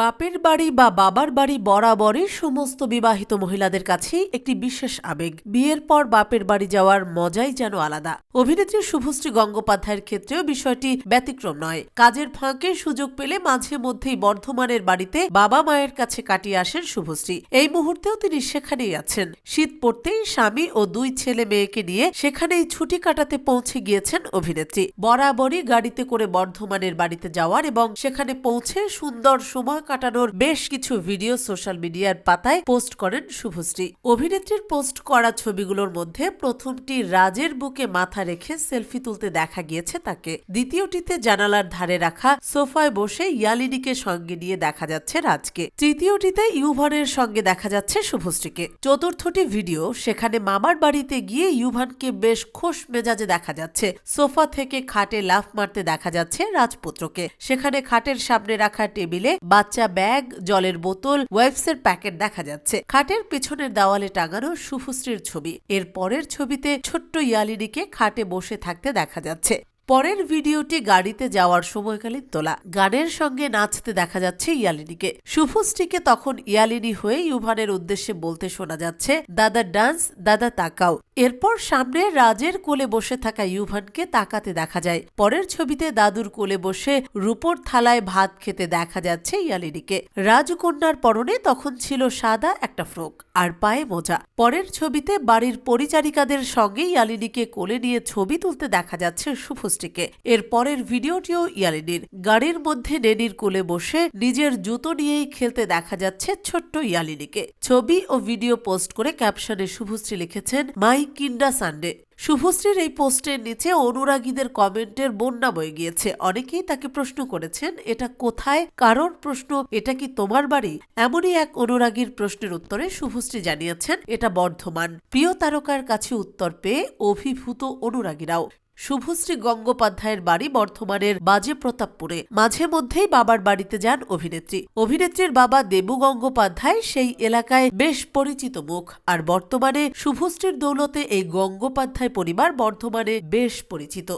বাপের বাড়ি বা বাবার বাড়ি বরাবরই সমস্ত বিবাহিত মহিলাদের কাছেই একটি বিশেষ আবেগ। বিয়ের পর বাপের বাড়ি যাওয়ার মজাই যেন আলাদা। অভিনেত্রী শুভশ্রী গঙ্গোপাধ্যায়ের ক্ষেত্রেও বিষয়টি ব্যতিক্রম নয়। কাজের ফাঁকে সুযোগ পেলে মাঝে মধ্যেই বর্ধমানের বাড়িতে বাবা মায়ের কাছে কাটিয়ে আসেন শুভশ্রী। এই মুহূর্তেও তিনি সেখানেই আছেন। শীত পড়তেই স্বামী ও দুই ছেলে মেয়েকে নিয়ে সেখানেই ছুটি কাটাতে পৌঁছে গিয়েছেন অভিনেত্রী। বরাবরই গাড়িতে করে বর্ধমানের বাড়িতে যাওয়ার এবং সেখানে পৌঁছে সুন্দর সময় কাটানোর বেশ কিছু ভিডিও সোশ্যাল মিডিয়ার পাতায় পোস্ট করেন শুভশ্রী। অভিনেত্রীর পোস্ট করা ছবিগুলোর মধ্যে প্রথমটি রাজের বুকে মাথা রেখে সেলফি তুলতে দেখা গিয়েছে তাকে। দ্বিতীয়টিতে জানালার ধারে রাখা সোফায় বসে ইয়ালিনীকে সঙ্গে নিয়ে দেখা যাচ্ছে রাজকে। তৃতীয়টিতে ইউভানের সঙ্গে দেখা যাচ্ছে শুভশ্রীকে। চতুর্থটি ভিডিও, সেখানে মামার বাড়িতে গিয়ে ইউভানকে বেশ খোশ মেজাজে দেখা যাচ্ছে। সোফা থেকে খাটে লাফ মারতে দেখা যাচ্ছে রাজপুত্রকে। সেখানে খাটের সামনে রাখা টেবিলে বাচ্চা ব্যাগ, জলের বোতল, ওয়েবসের প্যাকেট দেখা যাচ্ছে। খাটের পেছনের দেওয়ালে টাঙানো শুভশ্রীর ছবি। এর পরের ছবিতে ছোট্ট ইয়ালিনীকে খাটে বসে থাকতে দেখা যাচ্ছে। পরের ভিডিওটি গাড়িতে যাওয়ার সময়কালীন তোলা। গানের সঙ্গে নাচতে দেখা যাচ্ছে ইয়ালিনীকে। শুভশ্রীকে তখন ইয়ালিনী হয়ে ইউভানের উদ্দেশ্যে বলতে শোনা যাচ্ছে, দাদা ডান্স, দাদা তাকাও। এরপর সামনে রাজের কোলে বসে থাকা ইউভানকে তাকাতে দেখা যায়। পরের ছবিতে দাদুর কোলে বসে রূপোর থালায় ভাত খেতে দেখা যাচ্ছে ইয়ালিনীকে। রাজকন্যার পরনে তখন ছিল সাদা একটা ফ্রক আর পায়ে মোজা। পরের ছবিতে বাড়ির পরিচারিকাদের সঙ্গে ইয়ালিনীকে কোলে নিয়ে ছবি তুলতে দেখা যাচ্ছে শুভশ্রীকে এর পরের ভিডিওটিও ইয়ালিনীর। গাড়ির মধ্যে নেনির কোলে বসে নিজের জুতো নিয়েই খেলতে দেখা যাচ্ছে ছোট্ট ইয়ালিনিকে। ছবি ও ভিডিও পোস্ট করে ক্যাপশনে শুভশ্রী লিখেছেন, মাই কিন্ডা সানডে। শুভশ্রীর এই পোস্টের নিচে অনুরাগীদের কমেন্টের বন্যা বয়ে গিয়েছে। অনেকেই তাকে প্রশ্ন করেছেন, এটা কোথায়? কারোর প্রশ্ন? এটা কি তোমার বাড়ি? এমনই এক অনুরাগীর প্রশ্নের উত্তরে শুভশ্রী জানিয়েছেন, এটা বর্ধমান। প্রিয় তারকার কাছে উত্তর পেয়ে অভিভূত অনুরাগীরাও। শুভশ্রী গঙ্গোপাধ্যায়ের বাড়ি বর্ধমানের বাজে প্রতাপপুরে মাঝে মধ্যেই বাবার বাড়িতে যান অভিনেত্রী। অভিনেত্রীর বাবা দেবু গঙ্গোপাধ্যায় সেই এলাকায় বেশ পরিচিত মুখ। আর বর্তমানে শুভশ্রীর দৌলতে এই গঙ্গোপাধ্যায় পরিবার বর্ধমানে বেশ পরিচিত।